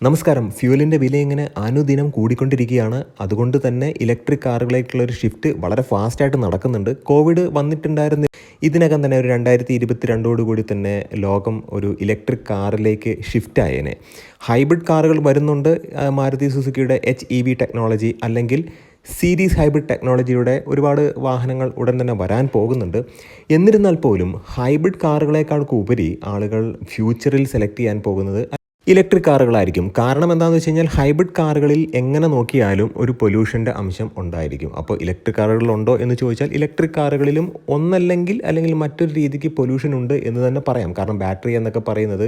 നമസ്കാരം. ഫ്യൂവലിന്റെ വില ഇങ്ങനെ അനുദിനം കൂടിക്കൊണ്ടിരിക്കുകയാണ്. അതുകൊണ്ട് തന്നെ ഇലക്ട്രിക് കാറുകളിലേക്കുള്ള ഒരു ഷിഫ്റ്റ് വളരെ ഫാസ്റ്റായിട്ട് നടക്കുന്നുണ്ട്. കോവിഡ് വന്നിട്ടുണ്ടായിരുന്ന ഇതിനകം തന്നെ ഒരു രണ്ടായിരത്തി ഇരുപത്തി രണ്ടോടുകൂടി തന്നെ ലോകം ഒരു ഇലക്ട്രിക് കാറിലേക്ക് ഷിഫ്റ്റ് ആയേനെ. ഹൈബ്രിഡ് കാറുകൾ വരുന്നുണ്ട്. മാരുതി സുസുക്കിയുടെ എച്ച് ഇ വി ടെക്നോളജി അല്ലെങ്കിൽ സീരീസ് ഹൈബ്രിഡ് ടെക്നോളജിയുടെ ഒരുപാട് വാഹനങ്ങൾ ഉടൻ തന്നെ വരാൻ പോകുന്നുണ്ട്. എന്നിരുന്നാൽ പോലും ഹൈബ്രിഡ് കാറുകളെക്കാൾക്ക് ഉപരി ആളുകൾ ഫ്യൂച്ചറിൽ സെലക്ട് ചെയ്യാൻ പോകുന്നത് ഇലക്ട്രിക് കാറുകളായിരിക്കും. കാരണം എന്താണെന്ന് വെച്ച് കഴിഞ്ഞാൽ ഹൈബ്രിഡ് കാറുകളിൽ എങ്ങനെ നോക്കിയാലും ഒരു പൊല്യൂഷന്റെ അംശം ഉണ്ടായിരിക്കും. അപ്പോൾ ഇലക്ട്രിക് കാറുകളിലുണ്ടോ എന്ന് ചോദിച്ചാൽ ഇലക്ട്രിക് കാറുകളിലും ഒന്നല്ലെങ്കിൽ അല്ലെങ്കിൽ മറ്റൊരു രീതിക്ക് പൊല്യൂഷൻ ഉണ്ട് എന്ന് തന്നെ പറയാം. കാരണം ബാറ്ററി എന്നൊക്കെ പറയുന്നത്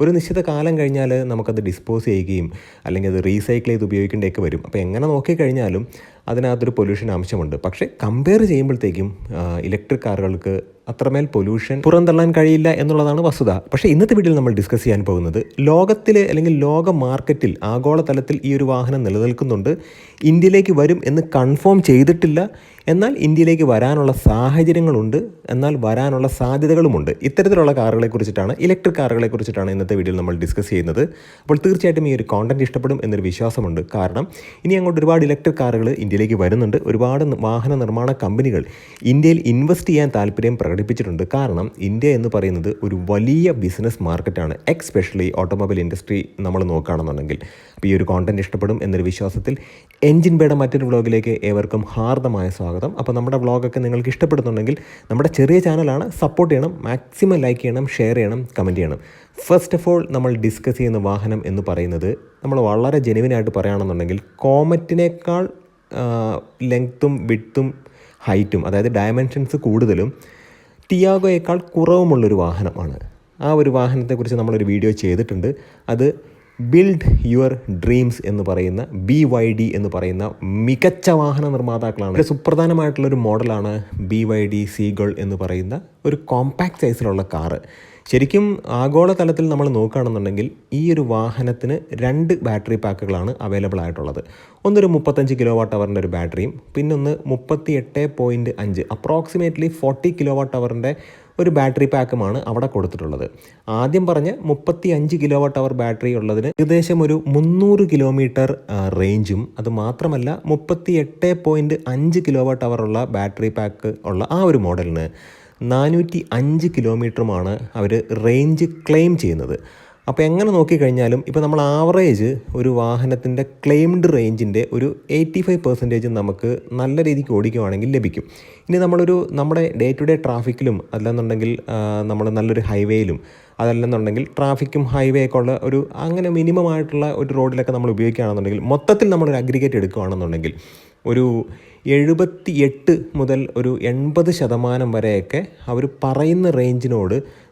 ഒരു നിശ്ചിത കാലം കഴിഞ്ഞാൽ നമുക്കത് ഡിസ്പോസ് ചെയ്യുകയും അല്ലെങ്കിൽ അത് റീസൈക്കിൾ ചെയ്ത് ഉപയോഗിക്കേണ്ടതൊക്കെ വരും. അപ്പോൾ എങ്ങനെ നോക്കിക്കഴിഞ്ഞാലും അതിനകത്തൊരു പൊല്യൂഷൻ അംശമുണ്ട് പക്ഷേ കമ്പയർ ചെയ്യുമ്പോഴത്തേക്കും ഇലക്ട്രിക് കാറുകൾക്ക് അത്രമേൽ പൊല്യൂഷൻ പുറന്തള്ളാൻ കഴിയില്ല എന്നുള്ളതാണ് വസ്തുത. പക്ഷേ ഇന്നത്തെ വീഡിയോയിൽ നമ്മൾ ഡിസ്കസ് ചെയ്യാൻ പോകുന്നത് ലോകത്തിൽ അല്ലെങ്കിൽ ലോക മാർക്കറ്റിൽ ആഗോളതലത്തിൽ ഈ ഒരു വാഹനം നിലനിൽക്കുന്നുണ്ട്. ഇന്ത്യയിലേക്ക് വരും എന്ന് കൺഫേം ചെയ്തിട്ടില്ല. എന്നാൽ ഇന്ത്യയിലേക്ക് വരാനുള്ള സാഹചര്യങ്ങളുണ്ട്. എന്നാൽ വരാനുള്ള സാധ്യതകളുമുണ്ട്. ഇത്തരത്തിലുള്ള കാറുകളെ കുറിച്ചിട്ടാണ് ഇലക്ട്രിക് കാറുകളെ കുറിച്ചിട്ടാണ് ഇന്നത്തെ വീഡിയോയിൽ നമ്മൾ ഡിസ്കസ് ചെയ്യുന്നത്. അപ്പോൾ തീർച്ചയായിട്ടും ഈ ഒരു കോണ്ടന്റ് ഇഷ്ടപ്പെടും എന്നൊരു വിശ്വാസമുണ്ട്. കാരണം ഇനി അങ്ങോട്ട് ഒരുപാട് ഇലക്ട്രിക് കാറുകൾ ഇന്ത്യയിലേക്ക് വരുന്നുണ്ട്. ഒരുപാട് വാഹന നിർമ്മാണ കമ്പനികൾ ഇന്ത്യയിൽ ഇൻവെസ്റ്റ് ചെയ്യാൻ താല്പര്യം പ്രകടിപ്പിച്ചിട്ടുണ്ട്. കാരണം ഇന്ത്യ എന്ന് പറയുന്നത് ഒരു വലിയ ബിസിനസ് മാർക്കറ്റാണ് എക്സ്പെഷ്യലി ഓട്ടോമൊബൈൽ ഇൻഡസ്ട്രി നമ്മൾ നോക്കുകയാണെന്നുണ്ടെങ്കിൽ. അപ്പോൾ ഈ ഒരു കോണ്ടന്റ് ഇഷ്ടപ്പെടും എന്നൊരു വിശ്വാസത്തിൽ എൻജിൻ ബേയുടെ മറ്റൊരു വ്ളോഗിലേക്ക് ഏവർക്കും ഹാർദമായ സ്വാഗതം. അപ്പോൾ നമ്മുടെ വ്ളോഗൊക്കെ നിങ്ങൾക്ക് ഇഷ്ടപ്പെടുന്നുണ്ടെങ്കിൽ നമ്മുടെ ചെറിയ ചാനലാണ് സപ്പോർട്ട് ചെയ്യണം. മാക്സിമം ലൈക്ക് ചെയ്യണം ഷെയർ ചെയ്യണം കമന്റ് ചെയ്യണം. ഫസ്റ്റ് ഓഫ് ഓൾ നമ്മൾ ഡിസ്കസ് ചെയ്യുന്ന വാഹനം എന്ന് പറയുന്നത് നമ്മൾ വളരെ ജെനുവിനായിട്ട് പറയുകയാണെന്നുണ്ടെങ്കിൽ കോമറ്റിനേക്കാൾ ലെങ്ത്തും വിഡ്ത്തും ഹൈറ്റും അതായത് ഡയമെൻഷൻസ് കൂടുതലും ടിയാഗോയേക്കാൾ കുറവുമുള്ളൊരു വാഹനമാണ്. ആ ഒരു വാഹനത്തെക്കുറിച്ച് നമ്മളൊരു വീഡിയോ ചെയ്തിട്ടുണ്ട്. അത് ബിൽഡ് യുവർ ഡ്രീംസ് എന്ന് പറയുന്ന ബി വൈ ഡി എന്ന് പറയുന്ന മികച്ച വാഹന നിർമ്മാതാക്കളാണ്. ഇവിടെ സുപ്രധാനമായിട്ടുള്ള ഒരു മോഡലാണ് ബി വൈ ഡി സീഗൾ എന്ന് പറയുന്ന ഒരു കോമ്പാക്ട് സൈസിലുള്ള കാറ്. ശരിക്കും ആഗോളതലത്തിൽ നമ്മൾ നോക്കുകയാണെന്നുണ്ടെങ്കിൽ ഈ ഒരു വാഹനത്തിന് രണ്ട് ബാറ്ററി പാക്കുകളാണ് അവൈലബിൾ ആയിട്ടുള്ളത്. ഒന്നൊരു മുപ്പത്തഞ്ച് കിലോ വാട്ട് അവറിന്റെ ഒരു ബാറ്ററിയും പിന്നൊന്ന് മുപ്പത്തി എട്ട് പോയിന്റ് അഞ്ച് അപ്രോക്സിമേറ്റ്ലി ഫോർട്ടി കിലോ വാട്ട് അവറിന്റെ ഒരു ബാറ്ററി പാക്കുമാണ് അവിടെ കൊടുത്തിട്ടുള്ളത്. ആദ്യം പറഞ്ഞ മുപ്പത്തി അഞ്ച് കിലോ വാട്ട് അവർ ബാറ്ററി ഉള്ളതിന് ഏകദേശം ഒരു മുന്നൂറ് കിലോമീറ്റർ റേഞ്ചും അത് മാത്രമല്ല മുപ്പത്തി എട്ട് പോയിന്റ് അഞ്ച് കിലോ വാട്ട് അവർ ഉള്ള ബാറ്ററി പാക്ക് ഉള്ള ആ ഒരു മോഡലിന്. നാനൂറ്റി അഞ്ച് കിലോമീറ്ററുമാണ് അവർ റേഞ്ച് ക്ലെയിം ചെയ്യുന്നത്. അപ്പോൾ എങ്ങനെ നോക്കിക്കഴിഞ്ഞാലും ഇപ്പോൾ നമ്മൾ ആവറേജ് ഒരു വാഹനത്തിന്റെ ക്ലെയിംഡ് റേഞ്ചിന്റെ ഒരു എയ്റ്റി ഫൈവ് പെർസെന്റേജ് നമുക്ക് നല്ല രീതിക്ക് ഓടിക്കുവാണെങ്കിൽ ലഭിക്കും. ഇനി നമ്മളൊരു നമ്മുടെ ഡേ ടു ഡേ ട്രാഫിക്കിലും അല്ലെന്നുണ്ടെങ്കിൽ നമ്മൾ നല്ലൊരു ഹൈവേയിലും അതല്ലെന്നുണ്ടെങ്കിൽ ട്രാഫിക്കും ഹൈവേ ഒക്കെ ഉള്ള ഒരു അങ്ങനെ മിനിമം ആയിട്ടുള്ള ഒരു റോഡിലൊക്കെ നമ്മൾ ഉപയോഗിക്കുകയാണെന്നുണ്ടെങ്കിൽ മൊത്തത്തിൽ നമ്മളൊരു അഗ്രിഗേറ്റ് എടുക്കുകയാണെന്നുണ്ടെങ്കിൽ ഒരു എഴുപത്തി എട്ട് മുതൽ ഒരു എൺപത് ശതമാനം വരെയൊക്കെ അവർ പറയുന്ന റേഞ്ചിനോട്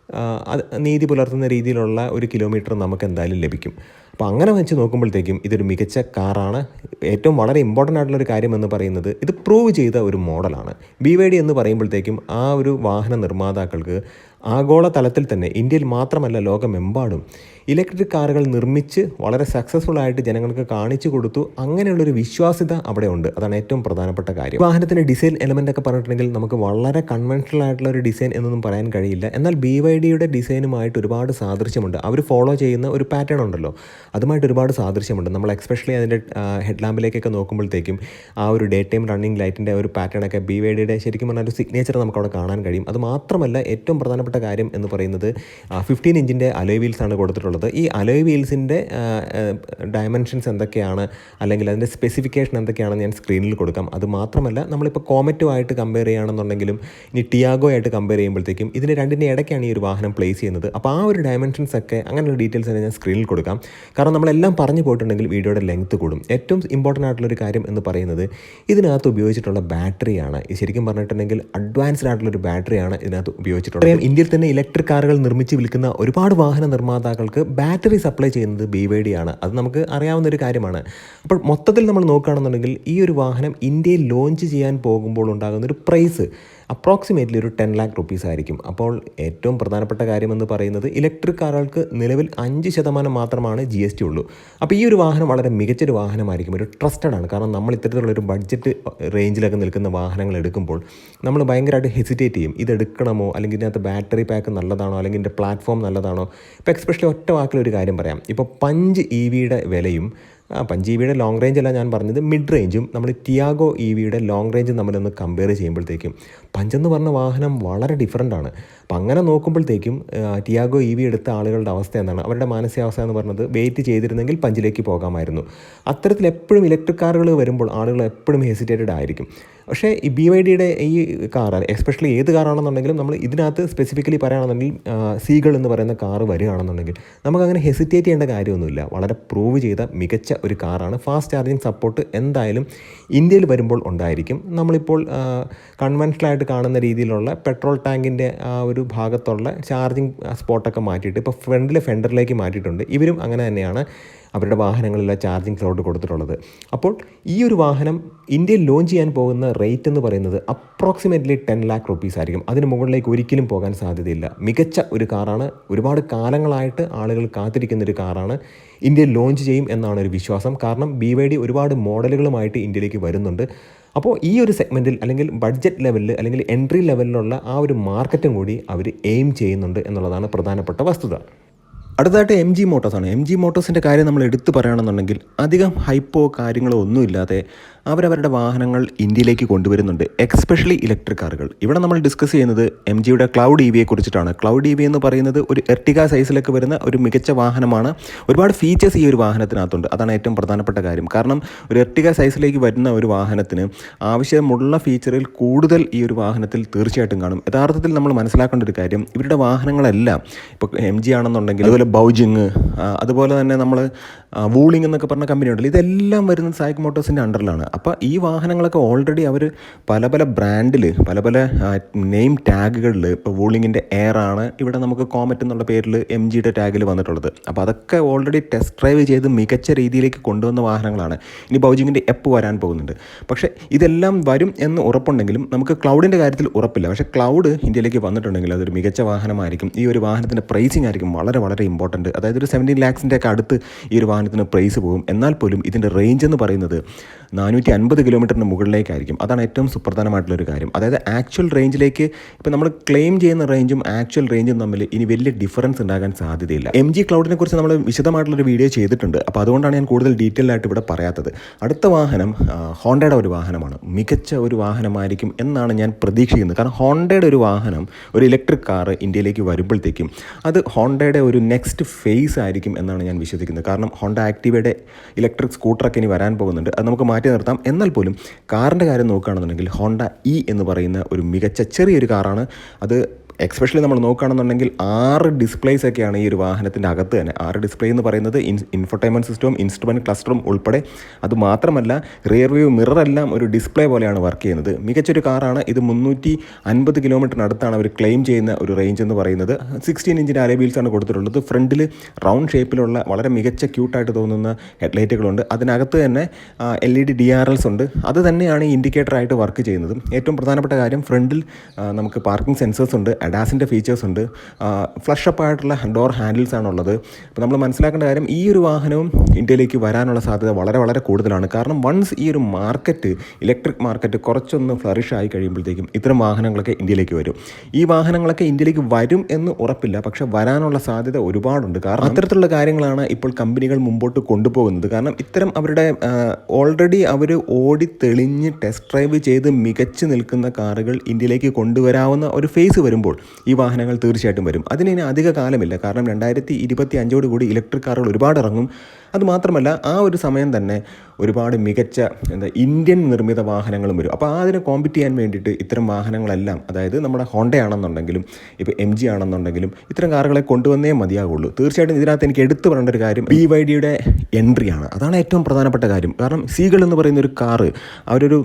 നീതി പുലർത്തുന്ന രീതിയിലുള്ള ഒരു കിലോമീറ്റർ നമുക്ക് എന്തായാലും ലഭിക്കും. അപ്പോൾ അങ്ങനെ വെച്ച് നോക്കുമ്പോഴത്തേക്കും ഇതൊരു മികച്ച കാറാണ്. ഏറ്റവും വളരെ ഇമ്പോർട്ടന്റ് ആയിട്ടുള്ള ഒരു കാര്യം എന്ന് പറയുന്നത് ഇത് പ്രൂവ് ചെയ്ത ഒരു മോഡലാണ് ബി വൈ ഡി എന്ന് പറയുമ്പോഴത്തേക്കും ആ ഒരു വാഹന നിർമ്മാതാക്കൾക്ക് ആഗോള തലത്തിൽ തന്നെ ഇന്ത്യയിൽ മാത്രമല്ല ലോകമെമ്പാടും ഇലക്ട്രിക് കാറുകൾ നിർമ്മിച്ച് വളരെ സക്സസ്ഫുൾ ആയിട്ട് ജനങ്ങൾക്ക് കാണിച്ചു കൊടുത്തു. അങ്ങനെയുള്ളൊരു വിശ്വാസ്യത അവിടെ ഉണ്ട് അതാണ് ഏറ്റവും പ്രധാനപ്പെട്ട കാര്യം. വാഹനത്തിന്റെ ഡിസൈൻ എലമെന്റ് ഒക്കെ പറഞ്ഞിട്ടുണ്ടെങ്കിൽ നമുക്ക് വളരെ കൺവെൻഷണൽ ആയിട്ടുള്ള ഒരു ഡിസൈൻ എന്നൊന്നും പറയാൻ കഴിയില്ല. എന്നാൽ ബി വൈ ഡിയുടെ ഡിസൈനുമായിട്ട് ഒരുപാട് സാദൃശ്യമുണ്ട്. അവർ ഫോളോ ചെയ്യുന്ന ഒരു പാറ്റേൺ ഉണ്ടല്ലോ. അതുമായിട്ട് ഒരുപാട് സാദൃശ്യമുണ്ട്. നമ്മൾ എക്സ്പെഷ്യലി അതിന്റെ ഹെഡ് ലാമ്പിലേക്കൊക്കെ നോക്കുമ്പോഴത്തേക്കും ആ ഒരു ഡേ ടൈം റണ്ണിങ് ലൈറ്റിന്റെ ഒരു പാറ്റേൺ ഒക്കെ ബി വൈ ഡിയുടെ ശരിക്കും പറഞ്ഞാൽ ഒരു സിഗ്നേച്ചർ നമുക്ക് അവിടെ കാണാൻ കഴിയും. അത് മാത്രമല്ല ഏറ്റവും പ്രധാനപ്പെട്ട കാര്യം എന്ന് പറയുന്നത് ഫിഫ്റ്റീൻ ഇഞ്ചിന്റെ അലോയ് വീൽസ് ആണ് കൊടുത്തിട്ടുള്ളത്. ഈ അലോയ് വീൽസിന്റെ ഡയമെൻഷൻസ് എന്തൊക്കെയാണ് അല്ലെങ്കിൽ അതിന്റെ സ്പെസിഫിക്കേഷൻ എന്തൊക്കെയാണെന്ന് ഞാൻ സ്ക്രീനിൽ കൊടുക്കാം. അത് മാത്രമല്ല നമ്മളിപ്പോൾ കോമറ്റുമായിട്ട് കമ്പയർ ചെയ്യുകയാണെന്നുണ്ടെങ്കിലും ഇനി ടിയാഗോ ആയിട്ട് കമ്പയർ ചെയ്യുമ്പോഴത്തേക്കും ഇതിന് രണ്ടിന്റെ ഇടയ്ക്കാണ് ഈ ഒരു വാഹനം പ്ലേസ് ചെയ്യുന്നത്. അപ്പോൾ ആ ഒരു ഡയമെൻഷൻസ് ഒക്കെ അങ്ങനെയുള്ള ഡീറ്റെയിൽസ് തന്നെ ഞാൻ സ്ക്രീനിൽ കൊടുക്കാം. കാരണം നമ്മളെല്ലാം പറഞ്ഞു പോയിട്ടുണ്ടെങ്കിൽ വീഡിയോയുടെ ലെങ്ത് കൂടും. ഏറ്റവും ഇമ്പോർട്ടന്റ് ആയിട്ടുള്ള ഒരു കാര്യം എന്ന് പറയുന്നത് ഇതിനകത്ത് ഉപയോഗിച്ചിട്ടുള്ള ബാറ്ററിയാണ് ശരിക്കും പറഞ്ഞിട്ടുണ്ടെങ്കിൽ അഡ്വാൻസ്ഡ് ആയിട്ടുള്ള ഒരു ബാറ്ററിയാണ് ഇതിനകത്ത് ഉപയോഗിച്ചിട്ടുള്ളത്. ഇന്ത്യയിൽ തന്നെ ഇലക്ട്രിക് കാറുകൾ നിർമ്മിച്ച് വിൽക്കുന്ന ഒരുപാട് വാഹന നിർമ്മാതാക്കൾക്ക് ബാറ്ററി സപ്ലൈ ചെയ്യുന്നത് ബി വൈ ഡി ആണ്. അത് നമുക്ക് അറിയാവുന്ന ഒരു കാര്യമാണ്. അപ്പോൾ മൊത്തത്തിൽ നമ്മൾ നോക്കുകയാണെന്നുണ്ടെങ്കിൽ ഈ ഒരു വാഹനം ഇന്ത്യയിൽ ലോഞ്ച് ചെയ്യാൻ പോകുമ്പോൾ ഉണ്ടാകുന്ന ഒരു പ്രൈസ് അപ്രോക്സിമേറ്റ്ലി ഒരു ടെൻ ലാക്ക് റുപ്പീസ് ആയിരിക്കും. അപ്പോൾ ഏറ്റവും പ്രധാനപ്പെട്ട കാര്യമെന്ന് പറയുന്നത് ഇലക്ട്രിക് കാറുകൾക്ക് നിലവിൽ അഞ്ച് ശതമാനം മാത്രമാണ് ജി എസ് ടി ഉള്ളൂ. അപ്പോൾ ഈ ഒരു വാഹനം വളരെ മികച്ചൊരു വാഹനമായിരിക്കും. ഒരു ട്രസ്റ്റഡ് ആണ്. കാരണം നമ്മൾ ഇത്തരത്തിലുള്ളൊരു ബഡ്ജറ്റ് റേഞ്ചിലൊക്കെ നിൽക്കുന്ന വാഹനങ്ങൾ എടുക്കുമ്പോൾ നമ്മൾ ഭയങ്കരമായിട്ട് ഹെസിറ്റേറ്റ് ചെയ്യും. ഇത് എടുക്കണമോ? അല്ലെങ്കിൽ ഇതിനകത്ത് ബാറ്ററി പാക്ക് നല്ലതാണോ? അല്ലെങ്കിൽ ഇതിന്റെ പ്ലാറ്റ്ഫോം നല്ലതാണോ? ഇപ്പോൾ എക്സ്പെഷ്യലി ഒറ്റ വാക്കിലൊരു കാര്യം പറയാം. ഇപ്പോൾ പഞ്ച് ഇ വിയുടെ വിലയും പഞ്ച് ഇ വിയുടെ ലോങ് റേഞ്ച് അല്ല ഞാൻ പറഞ്ഞത് മിഡ് റേഞ്ചും നമ്മൾ ടിയാഗോ ഇ വിയുടെ ലോങ് റേഞ്ചും തമ്മിലൊന്ന് കമ്പയർ ചെയ്യുമ്പോഴത്തേക്കും പഞ്ചെന്ന് പറഞ്ഞ വാഹനം വളരെ ഡിഫറന്റ് ആണ്. അപ്പം അങ്ങനെ നോക്കുമ്പോഴത്തേക്കും ടിയാഗോ ഇ വി എടുത്ത ആളുകളുടെ അവസ്ഥ എന്താണ്? അവരുടെ മാനസികാവസ്ഥ എന്ന് പറഞ്ഞത് വെയിറ്റ് ചെയ്തിരുന്നെങ്കിൽ പഞ്ചിലേക്ക് പോകാമായിരുന്നു. അത്തരത്തിൽ എപ്പോഴും ഇലക്ട്രിക് കാറുകൾ വരുമ്പോൾ ആളുകൾ എപ്പോഴും ഹെസിറ്റേറ്റഡ് ആയിരിക്കും. പക്ഷേ ഈ ബി വൈ ഡിയുടെ ഈ കാർ എസ്പെഷ്യലി ഏത് കാറാണെന്നുണ്ടെങ്കിലും നമ്മൾ ഇതിനകത്ത് സ്പെസിഫിക്കലി പറയുകയാണെന്നുണ്ടെങ്കിൽ സീകൾ എന്ന് പറയുന്ന കാറ് വരികയാണെന്നുണ്ടെങ്കിൽ നമുക്കങ്ങനെ ഹെസിറ്റേറ്റ് ചെയ്യേണ്ട കാര്യമൊന്നുമില്ല. വളരെ പ്രൂവ് ചെയ്ത മികച്ച ഒരു കാറാണ് ഫാസ്റ്റ് ചാർജിങ് സപ്പോർട്ട് എന്തായാലും ഇന്ത്യയിൽ വരുമ്പോൾ ഉണ്ടായിരിക്കും. നമ്മളിപ്പോൾ കൺവെൻഷനായിട്ട് കാണുന്ന രീതിയിലുള്ള പെട്രോൾ ടാങ്കിന്റെ ആ ഒരു ഭാഗത്തുള്ള ചാർജിങ് സ്പോട്ടൊക്കെ മാറ്റിയിട്ട് ഇപ്പോൾ ഫ്രണ്ടിലെ ഫെൻഡറിലേക്ക് മാറ്റിയിട്ടുണ്ട്. ഇവരും അങ്ങനെ തന്നെയാണ്. അവരുടെ വാഹനങ്ങളിലെ ചാർജിങ് സ്ലോട്ട് കൊടുത്തിട്ടുള്ളത്. അപ്പോൾ ഈ ഒരു വാഹനം ഇന്ത്യയിൽ ലോഞ്ച് ചെയ്യാൻ പോകുന്ന റേറ്റ് എന്ന് പറയുന്നത് അപ്രോക്സിമേറ്റ്ലി ടെൻ ലാക്ക് റുപ്പീസ് ആയിരിക്കും. അതിന് മുകളിലേക്ക് ഒരിക്കലും പോകാൻ സാധ്യതയില്ല. മികച്ച ഒരു കാറാണ്. ഒരുപാട് കാലങ്ങളായിട്ട് ആളുകൾ കാത്തിരിക്കുന്ന ഒരു കാറാണ് ഇന്ത്യയിൽ ലോഞ്ച് ചെയ്യും എന്നാണ് ഒരു വിശ്വാസം. കാരണം ബി വൈ ഡി ഒരുപാട് മോഡലുകളുമായിട്ട് ഇന്ത്യയിലേക്ക് വരുന്നുണ്ട്. അപ്പോൾ ഈ ഒരു സെഗ്മെന്റിൽ അല്ലെങ്കിൽ ബഡ്ജറ്റ് ലെവലിൽ അല്ലെങ്കിൽ എൻട്രി ലെവലിലുള്ള ആ ഒരു മാർക്കറ്റും കൂടി അവർ എയിം ചെയ്യുന്നുണ്ട് എന്നുള്ളതാണ് പ്രധാനപ്പെട്ട വസ്തുത. അടുത്തതായിട്ട് എം ജി മോട്ടോസാണ് എം ജി മോട്ടോസിന്റെ കാര്യം നമ്മൾ എടുത്തു പറയുകയാണെന്നുണ്ടെങ്കിൽ അധികം ഹൈപ്പോ കാര്യങ്ങളോ ഒന്നുമില്ലാതെ അവരവരുടെ വാഹനങ്ങൾ ഇന്ത്യയിലേക്ക് കൊണ്ടുവരുന്നുണ്ട് എക്സ്പെഷ്യലി ഇലക്ട്രിക് കാറുകൾ. ഇവിടെ നമ്മൾ ഡിസ്കസ് ചെയ്യുന്നത് എം ജിയുടെ ക്ലൗഡ് ഇ വിയെ കുറിച്ചിട്ടാണ്. ക്ലൗഡ് ഇ വി എന്ന് പറയുന്നത് ഒരു എർട്ടിക സൈസിലൊക്കെ വരുന്ന ഒരു മികച്ച വാഹനമാണ്. ഒരുപാട് ഫീച്ചേഴ്സ് ഈ ഒരു വാഹനത്തിനകത്തുണ്ട്. അതാണ് ഏറ്റവും പ്രധാനപ്പെട്ട കാര്യം. കാരണം ഒരു എർട്ടിക സൈസിലേക്ക് വരുന്ന ഒരു വാഹനത്തിന് ആവശ്യമുള്ള ഫീച്ചറിൽ കൂടുതൽ ഈ ഒരു വാഹനത്തിൽ തീർച്ചയായിട്ടും കാണും. യഥാർത്ഥത്തിൽ നമ്മൾ മനസ്സിലാക്കേണ്ട ഒരു കാര്യം ഇവരുടെ വാഹനങ്ങളെല്ലാം ഇപ്പോൾ എം ജി ആണെന്നുണ്ടെങ്കിൽ അതുപോലെ ബൗജിങ് അതുപോലെ തന്നെ നമ്മൾ വൂളിംഗ് എന്നൊക്കെ പറഞ്ഞ കമ്പനി ഉണ്ടല്ലോ ഇതെല്ലാം വരുന്നത് സായിക് മോട്ടോഴ്സിന്റെ അണ്ടറിലാണ് അപ്പോൾ ഈ വാഹനങ്ങളൊക്കെ ഓൾറെഡി അവർ പല പല ബ്രാൻഡിൽ പല പല നെയിം ടാഗുകളിൽ ഇപ്പോൾ വൂളിങ്ങിന്റെ എയർ ആണ് ഇവിടെ നമുക്ക് കോമറ്റ് എന്നുള്ള പേരിൽ എം ജിയുടെ ടാഗിൽ വന്നിട്ടുള്ളത്. അപ്പോൾ അതൊക്കെ ഓൾറെഡി ടെസ്റ്റ് ഡ്രൈവ് ചെയ്ത് മികച്ച രീതിയിലേക്ക് കൊണ്ടുവന്ന വാഹനങ്ങളാണ്. ഇനി ബൗജിങ്ങിന്റെ എപ്പ് വരാൻ പോകുന്നുണ്ട്. പക്ഷേ ഇതെല്ലാം വരും എന്ന് ഉറപ്പുണ്ടെങ്കിലും നമുക്ക് ക്ലൗഡിന്റെ കാര്യത്തിൽ ഉറപ്പില്ല. പക്ഷേ ക്ലൗഡ് ഇന്ത്യയിലേക്ക് വന്നിട്ടുണ്ടെങ്കിൽ അതൊരു മികച്ച വാഹനമായിരിക്കും. ഈ ഒരു വാഹനത്തിന്റെ പ്രൈസിങ് ആയിരിക്കും വളരെ വളരെ ഇമ്പോർട്ടന്റ് അതായത് ഒരു സെവന്റീൻ ലാക്സിന്റെ ഒക്കെ അടുത്ത് ഈ ഒരു വാഹനത്തിന് പ്രൈസ് പോകും. എന്നാൽ പോലും ഇതിന്റെ റേഞ്ച് എന്ന് പറയുന്നത് നാനൂറ്റി അൻപത് കിലോമീറ്ററിന് മുകളിലേക്കായിരിക്കും. അതാണ് ഏറ്റവും സുപ്രധാനമായിട്ടുള്ളൊരു കാര്യം. അതായത് ആക്ച്വൽ റേഞ്ചിലേക്ക് ഇപ്പോൾ നമ്മൾ ക്ലെയിം ചെയ്യുന്ന റേഞ്ചും ആക്ച്വൽ റേഞ്ചും തമ്മിൽ ഇനി വലിയ ഡിഫറൻസ് ഉണ്ടാകാൻ സാധ്യതയില്ല. എം ജി ക്ലൗഡിനെ കുറിച്ച് നമ്മൾ വിശദമായിട്ടുള്ളൊരു വീഡിയോ ചെയ്തിട്ടുണ്ട്. അപ്പോൾ അതുകൊണ്ടാണ് ഞാൻ കൂടുതൽ ഡീറ്റെയിൽ ആയിട്ട് ഇവിടെ പറയാത്തത്. അടുത്ത വാഹനം ഹോണ്ടയുടെ ഒരു വാഹനമാണ്. മികച്ച ഒരു വാഹനമായിരിക്കും എന്നാണ് ഞാൻ പ്രതീക്ഷിക്കുന്നത്. കാരണം ഹോണ്ടയുടെ ഒരു വാഹനം ഒരു ഇലക്ട്രിക് കാർ ഇന്ത്യയിലേക്ക് വരുമ്പോഴത്തേക്കും അത് ഹോണ്ടയുടെ ഒരു നെക്സ്റ്റ് ഫേസ് ആയിരിക്കും എന്നാണ് ഞാൻ വിശ്വസിക്കുന്നത്. കാരണം ഹോണ്ട ആക്റ്റീവയുടെ ഇലക്ട്രിക് സ്കൂട്ടറൊക്കെ ഇനി വരാൻ പോകുന്നുണ്ട്. അത് നമുക്ക് മാറ്റി നിർത്താം. എന്നാൽ പോലും കാറിന്റെ കാര്യം നോക്കുകയാണെന്നുണ്ടെങ്കിൽ ഹോണ്ട ഇ എന്ന് പറയുന്ന ഒരു മികച്ച ചെറിയൊരു കാറാണ്. അത് എക്സ്പെഷ്യലി നമ്മൾ നോക്കുകയാണെന്നുണ്ടെങ്കിൽ ആറ് ഡിസ്പ്ലേസ് ഒക്കെയാണ് ഈ ഒരു വാഹനത്തിന്റെ അകത്ത് തന്നെ. ആറ് ഡിസ്പ്ലേ എന്ന് പറയുന്നത് ഇൻ ഇൻഫർടൈൻമെന്റ് സിസ്റ്റവും ഇൻസ്ട്രുമെന്റ് ക്ലസ്റ്ററും ഉൾപ്പെടെ. അത് മാത്രമല്ല റിയർ വ്യൂ മിററെല്ലാം ഒരു ഡിസ്പ്ലേ പോലെയാണ് വർക്ക് ചെയ്യുന്നത്. മികച്ചൊരു കാറാണ് ഇത് മുന്നൂറ്റി അൻപത് കിലോമീറ്ററിനടുത്താണ് അവർ ക്ലെയിം ചെയ്യുന്ന ഒരു റേഞ്ച് എന്ന് പറയുന്നത്. സിക്സ്റ്റീൻ ഇഞ്ചിന്റെ അലേ വീൽസാണ് കൊടുത്തിട്ടുള്ളത്. ഫ്രണ്ടിൽ റൗണ്ട് ഷേപ്പിലുള്ള വളരെ മികച്ച ക്യൂട്ടായിട്ട് തോന്നുന്ന ഹെഡ്ലൈറ്റുകളുണ്ട് അതിനകത്ത് തന്നെ L E D D R Ls ഉണ്ട്. അത് തന്നെയാണ് ഇൻഡിക്കേറ്ററായിട്ട് വർക്ക് ചെയ്യുന്നത്. ഏറ്റവും പ്രധാനപ്പെട്ട കാര്യം ഫ്രണ്ടിൽ നമുക്ക് പാർക്കിംഗ് സെൻസേഴ്സ് ഉണ്ട്. അഡാസിന്റെ ഫീച്ചേഴ്സ് ഉണ്ട്. ഫ്ലഷ് അപ്പ് ആയിട്ടുള്ള ഡോർ ഹാൻഡിൽസ് ആണുള്ളത്. അപ്പോൾ നമ്മൾ മനസ്സിലാക്കേണ്ട കാര്യം ഈ ഒരു വാഹനവും ഇന്ത്യയിലേക്ക് വരാനുള്ള സാധ്യത വളരെ വളരെ കൂടുതലാണ്. കാരണം വൺസ് ഈ ഒരു മാർക്കറ്റ് ഇലക്ട്രിക് മാർക്കറ്റ് കുറച്ചൊന്ന് ഫ്ലറിഷ് ആയി കഴിയുമ്പോഴത്തേക്കും ഇത്തരം വാഹനങ്ങളൊക്കെ ഇന്ത്യയിലേക്ക് വരും. ഈ വാഹനങ്ങളൊക്കെ ഇന്ത്യയിലേക്ക് വരും എന്ന് ഉറപ്പില്ല. പക്ഷേ വരാനുള്ള സാധ്യത ഒരുപാടുണ്ട്. കാരണം അത്തരത്തിലുള്ള കാര്യങ്ങളാണ് ഇപ്പോൾ കമ്പനികൾ മുമ്പോട്ട് കൊണ്ടുപോകുന്നത്. കാരണം ഇത്തരം അവരുടെ ഓൾറെഡി അവർ ഓടി തെളിഞ്ഞ് ടെസ്റ്റ് ഡ്രൈവ് ചെയ്ത് മികച്ചു നിൽക്കുന്ന കാറുകൾ ഇന്ത്യയിലേക്ക് കൊണ്ടുവരാവുന്ന ഒരു ഫേസ് വരുമ്പോൾ ഈ വാഹനങ്ങൾ തീർച്ചയായിട്ടും വരും. അതിന് ഇനി അധിക കാലമില്ല. കാരണം രണ്ടായിരത്തി ഇരുപത്തി അഞ്ചോട് കൂടി ഇലക്ട്രിക് കാറുകൾ ഒരുപാട് ഇറങ്ങും. അതുമാത്രമല്ല ആ ഒരു സമയം തന്നെ ഒരുപാട് മികച്ച എന്താ ഇന്ത്യൻ നിർമ്മിത വാഹനങ്ങളും വരും. അപ്പോൾ അതിനെ കോമ്പറ്റ് ചെയ്യാൻ വേണ്ടിയിട്ട് ഇത്തരം വാഹനങ്ങളെല്ലാം അതായത് നമ്മുടെ ഹോണ്ട ആണെന്നുണ്ടെങ്കിലും ഇപ്പോൾ എം ജി ആണെന്നുണ്ടെങ്കിലും ഇത്തരം കാറുകളെ കൊണ്ടുവന്നേ മതിയാകുള്ളൂ തീർച്ചയായിട്ടും ഇതിനകത്ത് എനിക്ക് എടുത്തു പറയേണ്ട ഒരു കാര്യം ബി വൈ ഡിയുടെ എൻട്രിയാണ് അതാണ് ഏറ്റവും പ്രധാനപ്പെട്ട കാര്യം. കാരണം സീകൾ എന്ന് പറയുന്ന ഒരു കാറ് അവരൊരു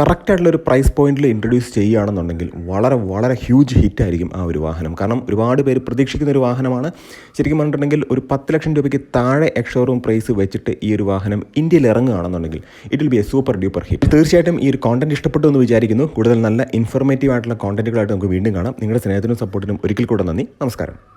കറക്റ്റായിട്ടുള്ള ഒരു പ്രൈസ് പോയിന്റിൽ ഇൻട്രൊഡ്യൂസ് ചെയ്യുകയാണെന്നുണ്ടെങ്കിൽ വളരെ വളരെ ഹ്യൂജ് ഹിറ്റ് ആയിരിക്കും ആ ഒരു വാഹനം. കാരണം ഒരുപാട് പേര് പ്രതീക്ഷിക്കുന്ന ഒരു വാഹനമാണ്. ശരിക്കും പറഞ്ഞിട്ടുണ്ടെങ്കിൽ ഒരു പത്ത് ലക്ഷം രൂപയ്ക്ക് താഴെ എക്സോറൂം പ്രൈസ് വെച്ചിട്ട് ഈ ഒരു വാഹനം ഇന്ത്യയിൽ ഇറങ്ങുകയാണെന്നുണ്ടെങ്കിൽ it will be a super duper hit തീർച്ചയായിട്ടും ഈ ഒരു കോണ്ടന്റ് ഇഷ്ടപ്പെട്ടു എന്ന് വിചാരിക്കുന്നു. കൂടുതൽ നല്ല ഇൻഫോർമേറ്റീവ് ആയിട്ടുള്ള കോണ്ടന്റുകളായിട്ട് നമുക്ക് വീണ്ടും കാണാം. നിങ്ങളുടെ സ്നേഹത്തിനും സപ്പോർട്ടിനും ഒരിക്കൽ കൂടെ നന്ദി. നമസ്കാരം.